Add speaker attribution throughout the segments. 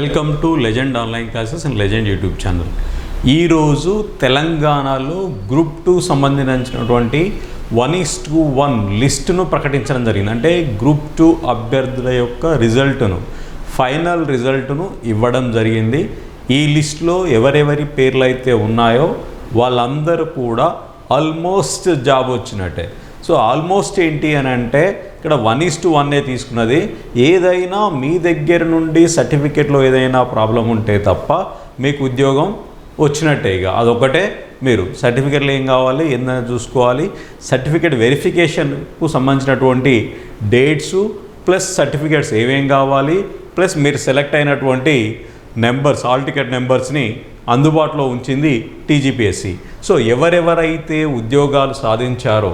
Speaker 1: Welcome to legend online classes and legend YouTube channel. ఈరోజు తెలంగాణలో group two సంబంధించినటువంటి one is to one లిస్టును ప్రకటించడం జరిగింది. అంటే గ్రూప్ టూ అభ్యర్థుల యొక్క రిజల్ట్ను ఫైనల్ రిజల్ట్ను ఇవ్వడం జరిగింది. ఈ లిస్టులో ఎవరెవరి పేర్లు అయితే ఉన్నాయో వాళ్ళందరూ కూడా ఆల్మోస్ట్ జాబ్ వచ్చినట్టే. సో ఆల్మోస్ట్ ఏంటి అని అంటే ఇక్కడ వన్ ఈస్ టు వన్నే తీసుకున్నది. ఏదైనా మీ దగ్గర నుండి సర్టిఫికేట్లో ఏదైనా ప్రాబ్లం ఉంటే తప్ప మీకు ఉద్యోగం వచ్చినట్టే ఇక. అదొకటే మీరు. సర్టిఫికేట్లు ఏం కావాలి? ఏందని చూసుకోవాలి? సర్టిఫికేట్ వెరిఫికేషన్కు సంబంధించినటువంటి డేట్స్ ప్లస్ సర్టిఫికేట్స్ ఏమేం కావాలి? ప్లస్ మీరు సెలెక్ట్ అయినటువంటి నెంబర్స్ ఆల్ టికెట్ నెంబర్స్ని అందుబాటులో ఉంచింది టీజీపీఎస్సి సో ఎవరెవరైతే ఉద్యోగాలు సాధించారో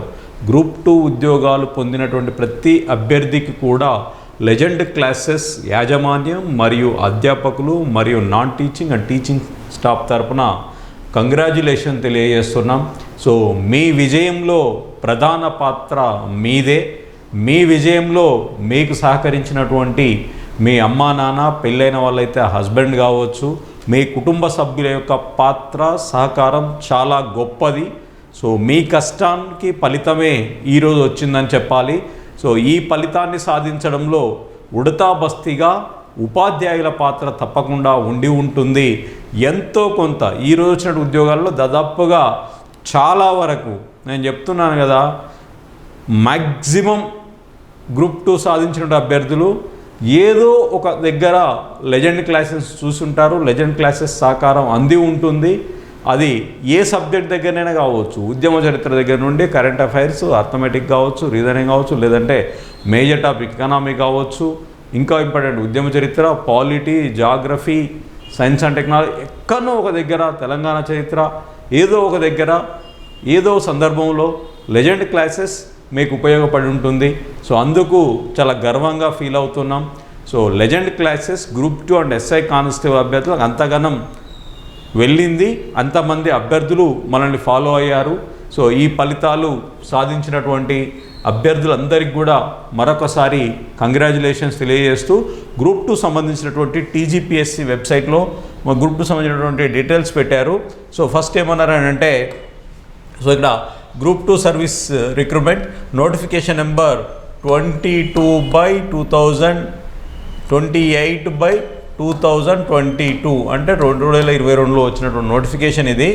Speaker 1: గ్రూప్ టూ ఉద్యోగాలు పొందినటువంటి ప్రతి అభ్యర్థికి కూడా లెజెండ్ క్లాసెస్ యాజమాన్యం మరియు అధ్యాపకులు మరియు non teaching and teaching staff తరపున కంగ్రాచ్యులేషన్ తెలియజేస్తున్నాం. సో మీ విజయంలో ప్రధాన పాత్ర మీదే. మీ విజయంలో మీకు సహకరించినటువంటి మీ అమ్మా నాన్న పెళ్ళైన వాళ్ళైతే హస్బెండ్ కావచ్చు. మీ కుటుంబ సభ్యుల యొక్క పాత్ర సహకారం చాలా గొప్పది. సో మీ కష్టానికి ఫలితమే ఈరోజు వచ్చిందని చెప్పాలి. సో ఈ ఫలితాన్ని సాధించడంలో ఉడతా బస్తీగా ఉపాధ్యాయుల పాత్ర తప్పకుండా ఉండి ఉంటుంది. ఎంతో కొంత ఈరోజు వచ్చిన ఉద్యోగాల్లో దాదాపుగా చాలా వరకు నేను చెప్తున్నాను కదా మ్యాక్సిమం గ్రూప్ టూ సాధించిన అభ్యర్థులు ఏదో ఒక దగ్గర లెజెండ్ క్లాసెస్ చూసుంటారు లెజెండ్ క్లాసెస్ సహకారం అంది ఉంటుంది. అది ఏ సబ్జెక్ట్ దగ్గరనైనా కావచ్చు ఉద్యమ చరిత్ర దగ్గర నుండి కరెంట్ అఫైర్స్ అర్థమెటిక్ కావచ్చు రీజనింగ్ కావచ్చు లేదంటే మేజర్ టాపిక్ ఎకనామీ కావచ్చు ఇంకా ఇంపార్టెంట్ ఉద్యమ చరిత్ర polity geography science and technology ఎక్కడో ఒక దగ్గర తెలంగాణ చరిత్ర ఏదో ఒక దగ్గర ఏదో సందర్భంలో లెజెండ్ క్లాసెస్ మీకు ఉపయోగపడి ఉంటుంది. సో అందుకు చాలా గర్వంగా ఫీల్ అవుతున్నాం. So legend classes group two and SI constable అభ్యర్థులకు అంతగానం వెళ్ళింది. అంతమంది అభ్యర్థులు మనల్ని ఫాలో అయ్యారు. సో ఈ ఫలితాలు సాధించినటువంటి అభ్యర్థులందరికీ కూడా మరొకసారి కంగ్రాచులేషన్స్ తెలియజేస్తూ గ్రూప్ టూ సంబంధించినటువంటి టీజీపీఎస్సి వెబ్సైట్లో గ్రూప్ టూ సంబంధించినటువంటి డీటెయిల్స్ పెట్టారు. సో ఫస్ట్ ఏమన్నారు అని అంటే సో ఇక్కడ group two service recruitment notification number twenty two by two thousand twenty eight by two thousand twenty two అంటే రెండు వేల ఇరవై రెండులో వచ్చినటువంటి నోటిఫికేషన్ ఇది.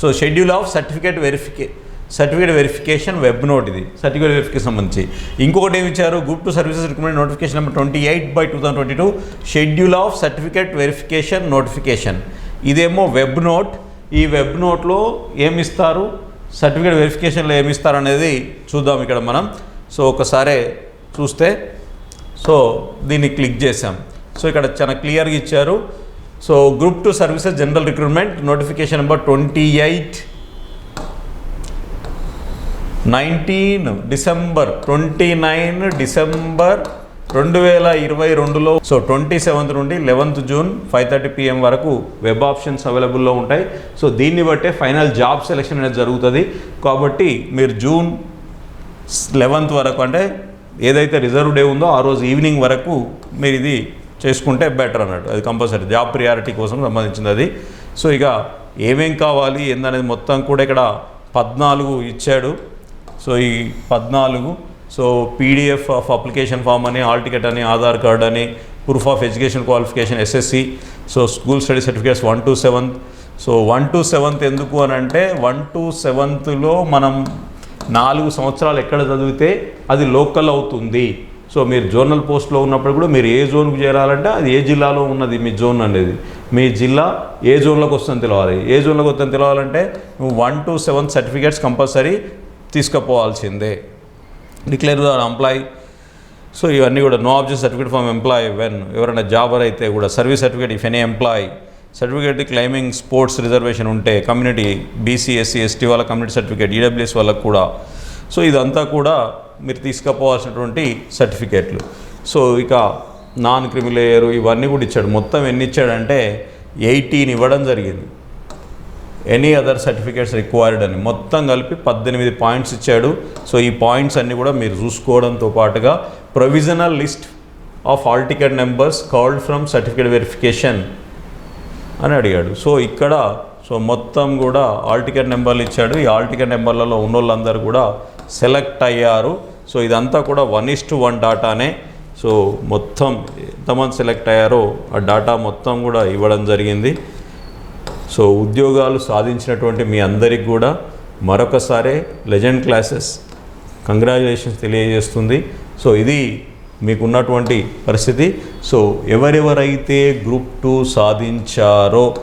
Speaker 1: So schedule of certificate verification certificate verification web note ఇది. సర్టిఫికేట్ వెరిఫికేషన్ సంబంధించి. ఇంకొకటి ఏమి ఇచ్చారు? Group two services recommend notification number twenty eight by two thousand twenty two schedule of certificate verification notification ఇదేమో వెబ్ నోట్ ఈ web నోట్లో ఏమి ఇస్తారు సర్టిఫికేట్ వెరిఫికేషన్లో ఏమి ఇస్తారు అనేది చూద్దాం ఇక్కడ మనం. సో ఒకసారి చూస్తే. సో దీన్ని క్లిక్ చేసాం సో ఇక్కడ చాలా క్లియర్గా ఇచ్చారు. So group two services general recruitment notification number twenty eight. Nineteen December twenty nine December రెండు వేల ఇరవై రెండులో సో ట్వంటీ సెవెంత్ నుండి eleventh June five thirty PM వరకు వెబ్ ఆప్షన్స్ అవైలబుల్లో ఉంటాయి. సో దీన్ని బట్టే ఫైనల్ జాబ్ సెలెక్షన్ అనేది జరుగుతుంది. కాబట్టి మీరు జూన్ లెవెంత్ వరకు అంటే ఏదైతే రిజర్వ్ డే ఉందో ఆ రోజు ఈవినింగ్ వరకు మీరు ఇది చేసుకుంటే బెటర్ అన్నట్టు. అది కంపల్సరీ జాబ్ ప్రియారిటీ కోసం సంబంధించింది అది. సో ఇక ఏమేం కావాలి ఏందనేది మొత్తం కూడా ఇక్కడ పద్నాలుగు ఇచ్చాడు. సో ఈ పద్నాలుగు. So PDF of application form అని హాల్ టికెట్ అని ఆధార్ కార్డ్ అని proof of education qualification SSC so school study certificates one to seventh so one to seventh ఎందుకు అని అంటే వన్ టు సెవెంత్లో మనం నాలుగు సంవత్సరాలు ఎక్కడ చదివితే అది లోకల్ అవుతుంది. సో మీరు జోనల్ పోస్ట్లో ఉన్నప్పుడు కూడా మీరు ఏ జోన్కి చేరాలంటే అది ఏ జిల్లాలో ఉన్నది మీ జోన్ అనేది. మీ జిల్లా ఏ జోన్లోకి వస్తుందని తెలవాలి. ఏ జోన్లోకి వస్తుందని తెలవాలంటే నువ్వు one to seven certificates compulsory తీసుకుపోవాల్సిందే. Declare employee. So ఇవన్నీ కూడా no object certificate from employ when ఎవరైనా జాబర్ అయితే కూడా service certificate if any employ certificate climbing sports reservation ఉంటే కమ్యూనిటీ బీసీ ఎస్సీ ఎస్టీ వాళ్ళ కమ్యూనిటీ సర్టిఫికేట్ ఈడబ్ల్యూఎస్ వాళ్ళకు కూడా. సో ఇదంతా కూడా మీరు తీసుకుపోవాల్సినటువంటి సర్టిఫికేట్లు. సో ఇక నాన్ క్రిమిలేయర్ ఇవన్నీ కూడా ఇచ్చాడు. మొత్తం ఎన్ని ఇచ్చాడంటే ఎయిటీన్ ఇవ్వడం జరిగింది. ఎనీ అదర్ సర్టిఫికేట్స్ రిక్వైర్డ్ అని. మొత్తం కలిపి పద్దెనిమిది పాయింట్స్ ఇచ్చాడు. సో ఈ పాయింట్స్ అన్నీ కూడా మీరు చూసుకోవడంతో పాటుగా provisional list of all ticket numbers called from certificate verification అని అడిగాడు. సో ఇక్కడ సో మొత్తం కూడా ఆల్ టికెట్ నెంబర్లు ఇచ్చాడు. ఈ ఆల్ టికెట్ నెంబర్లలో ఉన్న వాళ్ళందరూ కూడా సెలెక్ట్ అయ్యారు. సో ఇదంతా కూడా వన్ ఇస్ టు వన్ డాటానే. సో మొత్తం ఎంతమంది సెలెక్ట్ అయ్యారో ఆ డాటా మొత్తం కూడా ఇవ్వడం జరిగింది. సో ఉద్యోగాలు సాధించినటువంటి మీ అందరికి కూడా మరొకసారి లెజెండ్ క్లాసెస్ కంగ్రాచులేషన్స్ తెలియజేస్తుంది. సో ఇది మీకున్నటువంటి పరిస్థితి. సో ఎవరెవరైతే గ్రూప్ టూ సాధించారో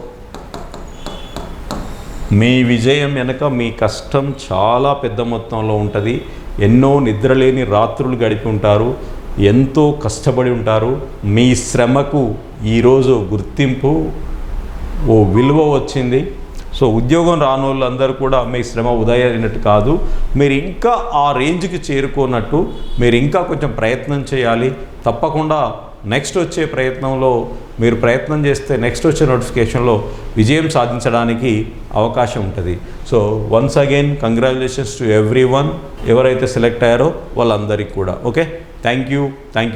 Speaker 1: మీ విజయం వెనక మీ కష్టం చాలా పెద్ద మొత్తంలో ఉంటుంది. ఎన్నో నిద్రలేని రాత్రులు గడిపి ఉంటారు. ఎంతో కష్టపడి ఉంటారు. మీ శ్రమకు ఈరోజు గుర్తింపు ఓ విలువ వచ్చింది. సో ఉద్యోగం రాని వాళ్ళందరూ కూడా మీ శ్రమ ఉదయమైనట్టు కాదు. మీరు ఇంకా ఆ రేంజ్కి చేరుకోనట్టు మీరు ఇంకా కొంచెం ప్రయత్నం చేయాలి. తప్పకుండా నెక్స్ట్ వచ్చే ప్రయత్నంలో మీరు ప్రయత్నం చేస్తే నెక్స్ట్ వచ్చే నోటిఫికేషన్లో విజయం సాధించడానికి అవకాశం ఉంటుంది. So once again congratulations to everyone ఎవరైతే సెలెక్ట్ అయ్యారో వాళ్ళందరికీ కూడా okay thank you thank you